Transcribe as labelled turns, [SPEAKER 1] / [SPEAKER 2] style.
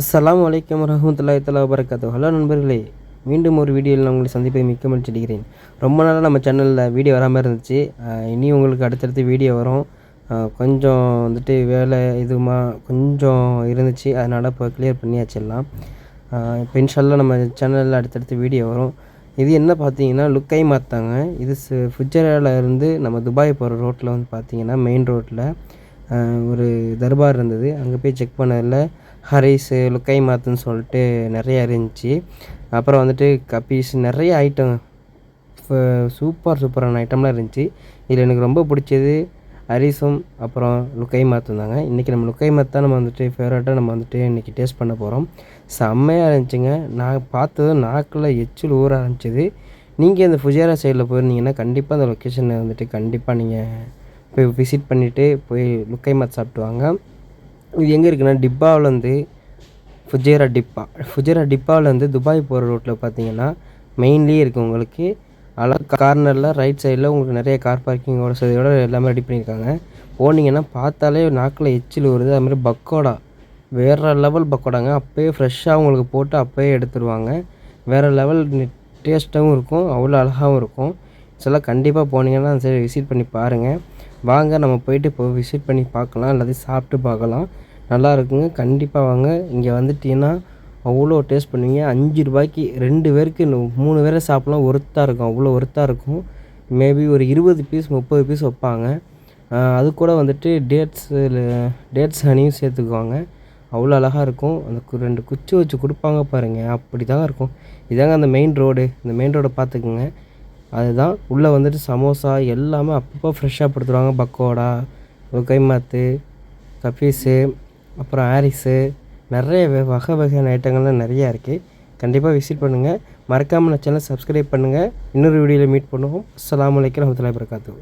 [SPEAKER 1] அஸ்லாம் வலைக்கம் வரஹமத்துல்லாஹி தலா வரகாத்து ஹலோ நண்பர்களே மீண்டும் ஒரு வீடியோவில் நான் உங்களை சந்திப்பை மிக்க மகிழ்ச்சி ரொம்ப நாளாக நம்ம சேனலில் வீடியோ வராமல் இருந்துச்சு. இனி உங்களுக்கு அடுத்தடுத்து வீடியோ வரும். கொஞ்சம் வந்துட்டு வேலை இதுமா கொஞ்சம் இருந்துச்சு. அதனால் இப்போ கிளியர் பண்ணியாச்சு எல்லாம். இப்போ இன்ஷால்லாம் நம்ம சேனலில் அடுத்தடுத்து வீடியோ வரும். இது என்ன பார்த்தீங்கன்னா லுக்கை மாற்றாங்க இது சு- ஃபுஜரால இருந்து நம்ம துபாய் போகிற ரோட்டில் வந்து பார்த்தீங்கன்னா மெயின் ரோட்டில் ஒரு தர்பார் இருந்தது. அங்கே போய் செக் பண்ணதில் ஹரிஸு லுக்கை மாத்துன்னு சொல்லிட்டு நிறைய இருந்துச்சு. அப்புறம் வந்துட்டு கப்பீஸ் நிறைய ஐட்டம் சூப்பர் சூப்பரான ஐட்டம்லாம் இருந்துச்சு. இதில் எனக்கு ரொம்ப பிடிச்சது அரிசும் அப்புறம் லுக்கை மாத்தும் தாங்க. இன்றைக்கி நம்ம லுக்கை மாத்து தான் நம்ம வந்துட்டு ஃபேவரட்டாக நம்ம வந்துட்டு இன்றைக்கி டேஸ்ட் பண்ண போகிறோம் செம்மையாக இருந்துச்சுங்க. நான் பார்த்ததும் நாக்கில் எச்சில் ஊற ஆரம்பிச்சிது. நீங்கள் இந்த ஃபுஜேரா சைடில் போயிருந்தீங்கன்னா கண்டிப்பாக அந்த லொக்கேஷனை வந்துட்டு கண்டிப்பாக நீங்கள் போய் விசிட் பண்ணிவிட்டு போய் லுக்கை மாத் சாப்பிட்டு வாங்க இது எங்கே இருக்குன்னா டிப்பாவிலேருந்து ஃபுஜேரா டிப்பா. ஃபுஜேரா டிப்பாவிலேருந்து துபாய் போகிற ரோட்டில் பார்த்தீங்கன்னா மெயின்லேயே இருக்குது உங்களுக்கு. அழகா கார்னரில் ரைட் சைடில் உங்களுக்கு நிறைய கார் பார்க்கிங்கோட வசதியோட எல்லாமே ரெடி பண்ணியிருக்காங்க போனீங்கன்னா பார்த்தாலே நாக்கில் எச்சில் வருது அதுமாதிரி பக்கோடா. வேறு லெவல் பக்கோடாங்க. அப்போயே ஃப்ரெஷ்ஷாக உங்களுக்கு போட்டு அப்போயே எடுத்துருவாங்க. வேறு லெவல் டேஸ்ட்டாகவும் இருக்கும். அவ்வளோ அழகாகவும் இருக்கும். இதெல்லாம் கண்டிப்பாக போனீங்கன்னா சைடு விசிட் பண்ணி பாருங்கள் வாங்க நம்ம போயிட்டு இப்போ விசிட் பண்ணி பார்க்கலாம் எல்லாத்தையும் சாப்பிட்டு பார்க்கலாம். நல்லா இருக்குங்க. கண்டிப்பாக வாங்க. இங்கே வந்துட்டீங்கன்னா அவ்வளோ டேஸ்ட் பண்ணுவீங்க. அஞ்சு ரூபாய்க்கு ரெண்டு பேருக்கு மூணு பேரை சாப்பிட்லாம். ஒருத்தாக இருக்கும். அவ்வளோ ஒருத்தாக இருக்கும். மேபி ஒரு இருபது பீஸ் முப்பது பீஸ் வைப்பாங்க. அது கூட வந்துட்டு டேட்ஸில் டேட்ஸ் ஹனியும் சேர்த்துக்குவாங்க. அவ்வளோ அழகாக இருக்கும். அந்த கு- ரெண்டு குச்சி வச்சு கொடுப்பாங்க பாருங்கள் அப்படி தாங்க இருக்கும். இதாங்க அந்த மெயின் ரோடு இந்த மெயின் ரோடை பார்த்துக்குங்க. அதுதான். உள்ளே வந்துட்டு சமோசா எல்லாமே அப்பப்போ ஃப்ரெஷ்ஷாக படுத்துருவாங்க. பக்கோடா கைமாத்து கபீஸு அப்புறம் ஆரிஸு. நிறைய வ- வகை வகையான ஐட்டங்கள்லாம் நிறையா இருக்குது கண்டிப்பாக விசிட் பண்ணுங்கள் மறக்காமல் நான் சேனல் சப்ஸ்கிரைப் பண்ணுங்கள் இன்னொரு வீடியோவில் மீட் பண்ணுவோம். அஸ்லாம் வலைக்கம் ரஹமத்துல்லாஹி வரகாத்துஹு